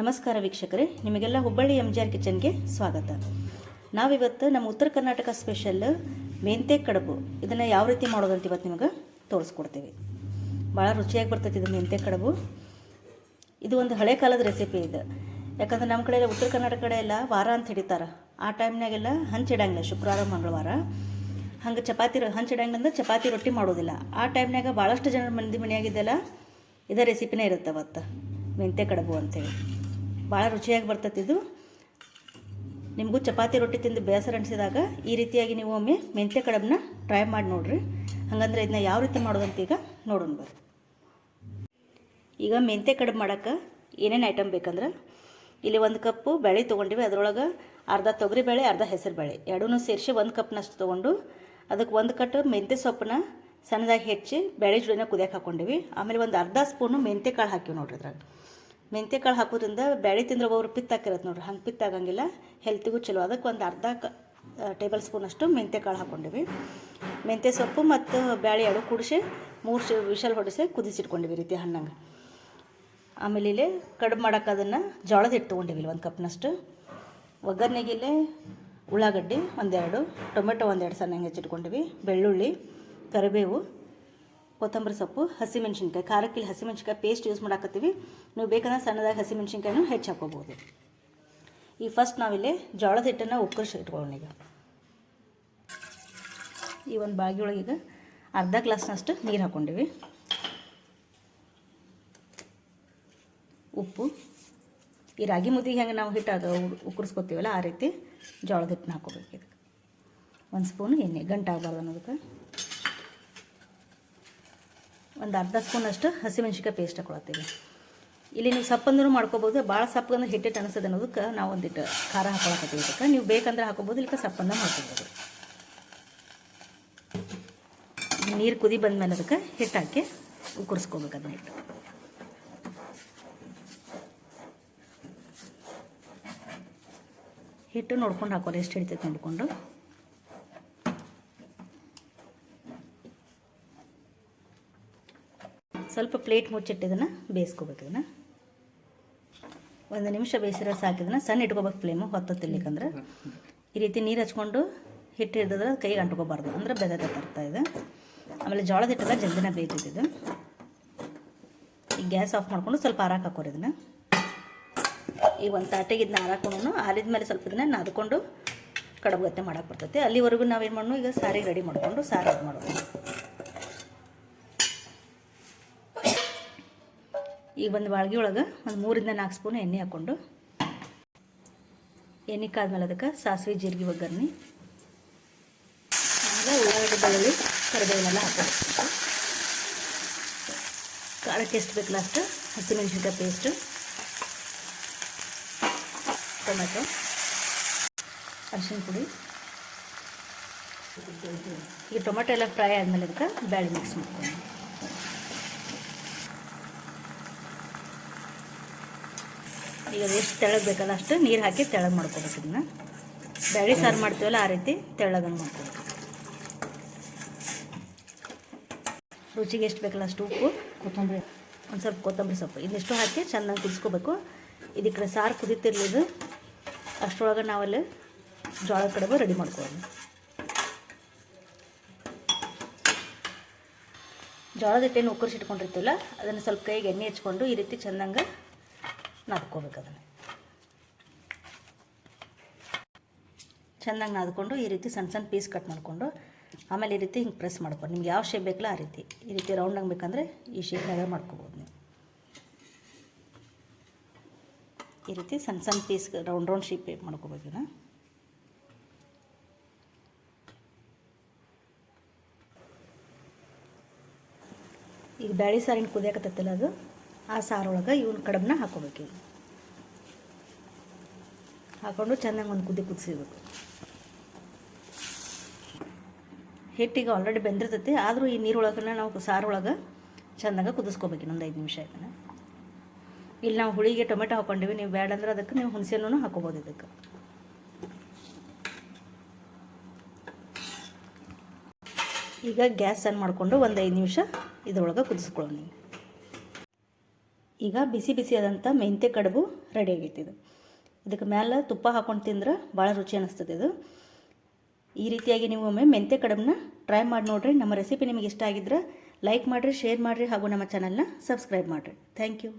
ನಮಸ್ಕಾರ ವೀಕ್ಷಕರೇ, ನಿಮಗೆಲ್ಲ ಹುಬ್ಬಳ್ಳಿ ಎಂ ಜಿ ಆರ್ ಕಿಚನ್ಗೆ ಸ್ವಾಗತ. ನಾವಿವತ್ತು ನಮ್ಮ ಉತ್ತರ ಕರ್ನಾಟಕ ಸ್ಪೆಷಲ್ ಮೆಂತೆ ಕಡುಬು. ಇದನ್ನು ಯಾವ ರೀತಿ ಮಾಡೋದಂತ ಇವತ್ತು ನಿಮಗೆ ತೋರಿಸ್ಕೊಡ್ತೀವಿ. ಭಾಳ ರುಚಿಯಾಗಿ ಬರ್ತೈತಿ ಇದು ಮೆಂತೆ ಕಡುಬು. ಇದು ಒಂದು ಹಳೆ ಕಾಲದ ರೆಸಿಪಿ ಇದು. ಯಾಕಂದ್ರೆ ನಮ್ಮ ಕಡೆ ಎಲ್ಲ ಉತ್ತರ ಕರ್ನಾಟಕ ಕಡೆ ಎಲ್ಲ ವಾರ ಅಂತ ಹಿಡಿತಾರೆ. ಆ ಟೈಮ್ನಾಗೆಲ್ಲ ಹಂಚಿಡಂಗಿಲ್ಲ ಶುಕ್ರವಾರ, ಮಂಗಳವಾರ. ಹಂಗೆ ಚಪಾತಿ ಹಂಚಿಡಂಗಿಲ್ಲ ಚಪಾತಿ ರೊಟ್ಟಿ ಮಾಡೋದಿಲ್ಲ. ಆ ಟೈಮ್ನಾಗ ಭಾಳಷ್ಟು ಜನರ ಮಂದಿ ಮನೆಯಾಗಿದ್ದೆಲ್ಲ ಇದೇ ರೆಸಿಪಿನೇ ಇರುತ್ತೆ ಅವತ್ತು ಮೆಂತೆ ಕಡುಬು ಅಂತೇಳಿ. ಭಾಳ ರುಚಿಯಾಗಿ ಬರ್ತೈತಿ ಇದು. ನಿಮಗೂ ಚಪಾತಿ ರೊಟ್ಟಿ ತಿಂದು ಬೇಸರ ಅನಿಸಿದಾಗ ಈ ರೀತಿಯಾಗಿ ನೀವು ಒಮ್ಮೆ ಮೆಂತ್ಯ ಕಡಬನ್ನ ಟ್ರೈ ಮಾಡಿ ನೋಡಿರಿ. ಹಾಗಂದ್ರೆ ಇದನ್ನ ಯಾವ ರೀತಿ ಮಾಡೋದಂತ ಈಗ ನೋಡೋಣ ಬರ್ರಿ ಈಗ ಮೆಂತ್ಯ ಕಡಬು ಮಾಡೋಕ್ಕೆ ಏನೇನು ಐಟಮ್ ಬೇಕಂದ್ರೆ ಇಲ್ಲಿ ಒಂದು ಕಪ್ಪು ಬೇಳೆ ತೊಗೊಂಡಿವಿ. ಅದರೊಳಗೆ ಅರ್ಧ ತೊಗರಿ ಬೇಳೆ, ಅರ್ಧ ಹೆಸರು ಬೇಳೆ. ಎರಡೂ ಸೇರಿಸಿ ಒಂದು ಕಪ್ನಷ್ಟು ತೊಗೊಂಡು ಅದಕ್ಕೆ ಒಂದು ಕಟ್ಟು ಮೆಂತ್ಯ ಸೊಪ್ಪನ್ನ ಸಣ್ಣದಾಗಿ ಹೆಚ್ಚಿ ಬೇಳೆ ಜೋಡಿನ ಕುದಿಯಕ್ಕೆ ಹಾಕ್ಕೊಂಡಿವಿ ಆಮೇಲೆ ಒಂದು ಅರ್ಧ ಸ್ಪೂನು ಮೆಂತ್ಯ ಕಾಳು ಹಾಕಿವಿ ನೋಡ್ರಿ ಅದ್ರಾಗ ಮೆಂತ್ಯ ಕಾಳು ಹಾಕೋದ್ರಿಂದ ಬ್ಯಾಳಿ ತಿಂದ್ರೆ ಒಬ್ಬರು ಪಿತ್ತಾಕಿರತ್ತೆ ನೋಡ್ರಿ, ಹಂಗೆ ಪಿತ್ತಾಗಂಗಿಲ್ಲ ಹೆಲ್ತಿಗೂ ಚಲೋ. ಅದಕ್ಕೆ ಒಂದು ಅರ್ಧ ಕ ಟೇಬಲ್ ಸ್ಪೂನಷ್ಟು ಮೆಂತ್ಯ ಕಾಳು ಹಾಕ್ಕೊಂಡಿವಿ ಮೆಂತ್ಯ ಸೊಪ್ಪು ಮತ್ತು ಬ್ಯಾಳಿ ಎರಡು ಕುಡಿಸಿ, ಮೂರು ಶಿ ವಿಶಲ್ ಹೊಡಿಸಿ ಕುದಿಸಿಟ್ಕೊಂಡಿವಿ ರೀತಿ ಹಣ್ಣಂಗೆ. ಆಮೇಲೆ ಇಲ್ಲಿ ಕಡಿಮೆ ಮಾಡೋಕೆ ಅದನ್ನು ಜೋಳದ ಹಿಟ್ಟು ತೊಗೊಂಡಿವಿ ಒಂದು ಕಪ್ನಷ್ಟು. ಒಗ್ಗರಣೆಗೆ ಇಲ್ಲೇ ಉಳ್ಳಾಗಡ್ಡಿ ಒಂದೆರಡು, ಟೊಮೆಟೊ ಒಂದೆರಡು ಸಣ್ಣ ಹೆಚ್ಚಿಟ್ಕೊಂಡಿವಿ, ಬೆಳ್ಳುಳ್ಳಿ, ಕರಿಬೇವು ಕೊತ್ತಂಬರಿ ಸೊಪ್ಪು, ಹಸಿಮೆಣ್ಸಿನ್ಕಾಯಿ ಖಾರಕ್ಕೆ ಇಲ್ಲಿ ಹಸಿಮೆಣ್ಸಿನ್ಕಾಯಿ ಪೇಸ್ಟ್ ಯೂಸ್ ಮಾಡಾಕತ್ತೀವಿ. ನೀವು ಬೇಕಂದ್ರೆ ಸಣ್ಣದಾಗಿ ಹಸಿಮೆಣ್ಸಿನ್ಕಾಯಿನೂ ಹೆಚ್ಚು ಹಾಕೋಬೋದು. ಈ ಫಸ್ಟ್ ನಾವಿಲ್ಲಿ ಜೋಳದ ಹಿಟ್ಟನ್ನು ಉಕ್ಕರ್ಸಿ ಇಟ್ಕೊಳ್ಳೋಣ ಈಗ. ಈ ಒಂದು ಬಾಗಿ ಒಳಗೆ ಈಗ ಅರ್ಧ ಗ್ಲಾಸ್ನಷ್ಟು ನೀರು ಹಾಕ್ಕೊಂಡಿವಿ ಉಪ್ಪು. ಈ ರಾಗಿ ಮುದ್ದಿಗೆ ಹೆಂಗೆ ನಾವು ಹಿಟ್ಟು ಅದು ಉಕ್ಕರ್ಸ್ಕೊತೀವಲ್ಲ, ಆ ರೀತಿ ಜೋಳದ ಹಿಟ್ಟನ್ನ ಹಾಕೋಬೇಕು ಇದಕ್ಕೆ. ಒಂದು ಸ್ಪೂನ್ ಎಣ್ಣೆ ಗಂಟಾಗಬಾರ್ದು ಅನ್ನೋದಕ್ಕೆ. ಒಂದು ಅರ್ಧ ಸ್ಪೂನಷ್ಟು ಹಸಿಮೆಣ್ಸಿಕಾಯಿ ಪೇಸ್ಟ್ ಹಾಕೊಳತ್ತೀವಿ. ಇಲ್ಲಿ ನೀವು ಸಪ್ಪಂದ್ರೂ ಮಾಡ್ಕೋಬೋದು ಭಾಳ ಸಪ್ಪಗಂದ್ರೆ ಹಿಟ್ಟಿಟ್ಟು ಅನಿಸ್ತದೆ ಅನ್ನೋದಕ್ಕೆ ನಾವು ಒಂದಿಟ್ಟು ಖಾರ ಹಾಕೊಳಕತ್ತೀವಿ ಅದಕ್ಕೆ ನೀವು ಬೇಕಂದ್ರೆ ಹಾಕೋಬೋದು ಇಲ್ಲಕ್ಕೆ ಸಪ್ಪಂದ ಮಾಡ್ಕೋಬೋದು. ನೀರು ಕುದಿ ಬಂದಮೇಲೆ ಅದಕ್ಕೆ ಹಿಟ್ಟು ಹಾಕಿ ಉಕ್ಕರಿಸ್ಕೋಬೇಕು ಅದನ್ನ ಹಿಟ್ಟು. ಹಿಟ್ಟು ನೋಡ್ಕೊಂಡು ಹಾಕೋಲ್ಲ ಎಷ್ಟು ಹಿಡಿತೈತೆ ನೋಡಿಕೊಂಡು. ಸ್ವಲ್ಪ ಪ್ಲೇಟ್ ಮುಚ್ಚಿಟ್ಟು ಇದನ್ನು ಬೇಯಿಸ್ಕೋಬೇಕು ಇದನ್ನು. ಒಂದು ನಿಮಿಷ ಬೇಯಿಸಿರೋ ಸಾಕಿದನ್ನ ಸಣ್ಣ ಇಟ್ಕೋಬೇಕು ಫ್ಲೇಮು ಹೊತ್ತತ್ತಿರ್ಲಿಕ್ಕಂದ್ರೆ ಈ ರೀತಿ ನೀರು ಹಚ್ಕೊಂಡು ಹಿಟ್ಟು ಹಿಡಿದ್ರೆ ಕೈಗೆ ಅಂಟ್ಕೋಬಾರ್ದು. ಅಂದ್ರೆ ಬೆದಕ ತರ್ತಾ ಇದೆ. ಆಮೇಲೆ ಜೋಳದ ಹಿಟ್ಟೆಲ್ಲ ಜಲ್ದಿನ ಬೇಯ್ತಿದ್ದು ಈಗ ಗ್ಯಾಸ್ ಆಫ್ ಮಾಡಿಕೊಂಡು ಸ್ವಲ್ಪ ಆರಾಕ್ ಹಾಕೋರಿ ಇದನ್ನು. ಈಗ ಒಂದು ತಾಟೆಗೆ ಇದನ್ನ ಹಾರಾಕೊಂಡು ಆರಿದ ಮೇಲೆ ಸ್ವಲ್ಪ ಇದನ್ನ ನಾದ್ಕೊಂಡು ಕಡಬಗತ್ತೆ ಮಾಡೋಕೆ ಬರ್ತೈತೆ. ಅಲ್ಲಿವರೆಗೂ ನಾವೇನು ಮಾಡೋಣ ಈಗ ಸಾರಿಗೆ ರೆಡಿ ಮಾಡಿಕೊಂಡು ಸಾರು ಇದು ಮಾಡೋದು. ಈಗ ಒಂದು ಬಾಳ್ಗೆ ಒಳಗೆ ಒಂದು ಮೂರಿಂದ ನಾಲ್ಕು ಸ್ಪೂನ್ ಎಣ್ಣೆ ಹಾಕ್ಕೊಂಡು. ಎಣ್ಣೆ ಕಾದ್ಮೇಲೆ ಅದಕ್ಕೆ ಸಾಸಿವೆ, ಜೀರಿಗೆ, ಒಗ್ಗರಣೆ. ಆಮೇಲೆ ಉಳ್ಳಾಗಡ್ಡೆ, ಬೆಳ್ಳುಳ್ಳಿ ಕರಿಬೇವನ್ನೆಲ್ಲ ಹಾಕೋಬೇಕು. ಖಾರಕ್ಕೆ ಎಷ್ಟು ಬೇಕಲ್ಲ ಅಷ್ಟು ಹಸಿಮೆಣ್ಸಿನ್ಕಾಯಿ ಪೇಸ್ಟು ಟೊಮೆಟೊ ಅರಿಶಿನ ಪುಡಿ. ಈಗ ಟೊಮೆಟೊ ಎಲ್ಲ ಫ್ರೈ ಆದಮೇಲೆ ಅದಕ್ಕೆ ಬ್ಯಾಳಿ ಮಿಕ್ಸ್ ಮಾಡ್ಕೊಂಡು ಈಗ ಎಷ್ಟು ತೆಳಗೆ ಬೇಕಲ್ಲ ಅಷ್ಟು ನೀರು ಹಾಕಿ ತೆಳಗೆ ಮಾಡ್ಕೋಬೇಕು ಇದನ್ನ. ಬೇಳೆ ಸಾರು ಮಾಡ್ತೀವಲ್ಲ ಆ ರೀತಿ ತೆಳ್ಳಗನ್ನು ಮಾಡ್ಕೋಬೇಕು. ರುಚಿಗೆ ಎಷ್ಟು ಬೇಕಲ್ಲ ಅಷ್ಟು ಉಪ್ಪು, ಕೊತ್ತಂಬರಿ, ಒಂದು ಸ್ವಲ್ಪ ಕೊತ್ತಂಬರಿ ಸೊಪ್ಪು. ಇದಿಷ್ಟು ಹಾಕಿ ಚೆನ್ನಾಗಿ ಕುದಿಸ್ಕೋಬೇಕು. ಇದಕ್ಕೆ ಸಾರು ಕುದೀತಿರ್ಲಿದ್ದು ಅಷ್ಟರೊಳಗೆ ನಾವಲ್ಲಿ ಜೋಳ ಕಡುಬು ರೆಡಿ ಮಾಡ್ಕೊಳ್ಳೋಣ ಜೋಳದ ಹಿಟ್ಟೇನು ಉಕ್ಕರ್ಸಿಟ್ಕೊಂಡಿರ್ತೀವಲ್ಲ ಅದನ್ನು ಸ್ವಲ್ಪ ಕೈಗೆ ಎಣ್ಣೆ ಹಚ್ಕೊಂಡು ಈ ರೀತಿ ಚೆಂದಂಗೆ ನಾದ್ಕೋಬೇಕು ಅದನ್ನು ಚೆನ್ನಾಗಿ ನಾದ್ಕೊಂಡು ಈ ರೀತಿ ಸಣ್ಣ ಸಣ್ಣ ಪೀಸ್ ಕಟ್ ಮಾಡಿಕೊಂಡು ಆಮೇಲೆ ಈ ರೀತಿ ಹಿಂಗೆ ಪ್ರೆಸ್ ಮಾಡ್ಕೊಂಡು. ನಿಮ್ಗೆ ಯಾವ ಶೇಪ್ ಬೇಕಲ್ಲ ಆ ರೀತಿ. ಈ ರೀತಿ ರೌಂಡಾಗಿ ಬೇಕಂದರೆ ಈ ಶೇಪ್ನಾಗ ಮಾಡ್ಕೋಬೋದು ನೀವು. ಈ ರೀತಿ ಸಣ್ಣ ಸಣ್ಣ ಪೀಸ್ ರೌಂಡ್ ರೌಂಡ್ ಶೇಪ್ ಮಾಡ್ಕೋಬೇಕು ಈಗ ಬ್ಯಾಳಿ ಸಾರಿನ ಕುದಿಯಾಕತ್ತಲ್ಲ ಅದು? ಆ ಸಾರೊಳಗೆ ಇವನ್ ಕಡಬನ್ನ ಹಾಕೋಬೇಕು ಹಾಕೊಂಡು ಚೆನ್ನಾಗಿ ಒಂದು ಕುದಿ ಕುದಿಸಿಬೇಕು. ಹಿಟ್ಟಿಗೆ ಆಲ್ರೆಡಿ ಬೆಂದಿರ್ತೈತಿ, ಆದರೂ ಈ ನೀರೊಳಗನ್ನ ನಾವು ಸಾರೊಳಗೆ ಚೆಂದಾಗ ಕುದಿಸ್ಕೋಬೇಕು ಇನ್ನೊಂದು ಐದು ನಿಮಿಷ ಆಯ್ತಾನೆ. ಇಲ್ಲಿ ನಾವು ಹುಳಿಗೆ ಟೊಮೆಟೊ ಹಾಕೊಂಡಿವಿ, ನೀವು ಬೇಡ ಅಂದ್ರೆ ಅದಕ್ಕೆ ನೀವು ಹುಣಸೆನೂ ಹಾಕೋಬೋದು ಇದಕ್ಕೆ. ಈಗ ಗ್ಯಾಸ್ ಆನ್ ಮಾಡಿಕೊಂಡು ಒಂದು ಐದು ನಿಮಿಷ ಇದ್ರೊಳಗೆ ಕುದಿಸ್ಕೊಳ್ಳೋಣ ಈಗ ಬಿಸಿ ಬಿಸಿಯಾದಂಥ ಮೆಂತ್ಯ ಕಡುಬು ರೆಡಿ ಆಗೈತಿದು ಇದಕ್ಕೆ ಮೇಲೆ ತುಪ್ಪ ಹಾಕೊಂಡು ತಿಂದ್ರೆ ಭಾಳ ರುಚಿ ಅನ್ನಿಸ್ತದೆ ಇದು. ಈ ರೀತಿಯಾಗಿ ನೀವು ಒಮ್ಮೆ ಮೆಂತ್ಯ ಕಡುಬನ್ನ ಟ್ರೈ ಮಾಡಿ ನೋಡಿರಿ. ನಮ್ಮ ರೆಸಿಪಿ ನಿಮಗೆ ಇಷ್ಟ ಆಗಿದ್ರೆ ಲೈಕ್ ಮಾಡಿರಿ ಶೇರ್ ಮಾಡಿರಿ ಹಾಗೂ ನಮ್ಮ ಚಾನಲ್ನ ಸಬ್ಸ್ಕ್ರೈಬ್ ಮಾಡಿರಿ. Thank you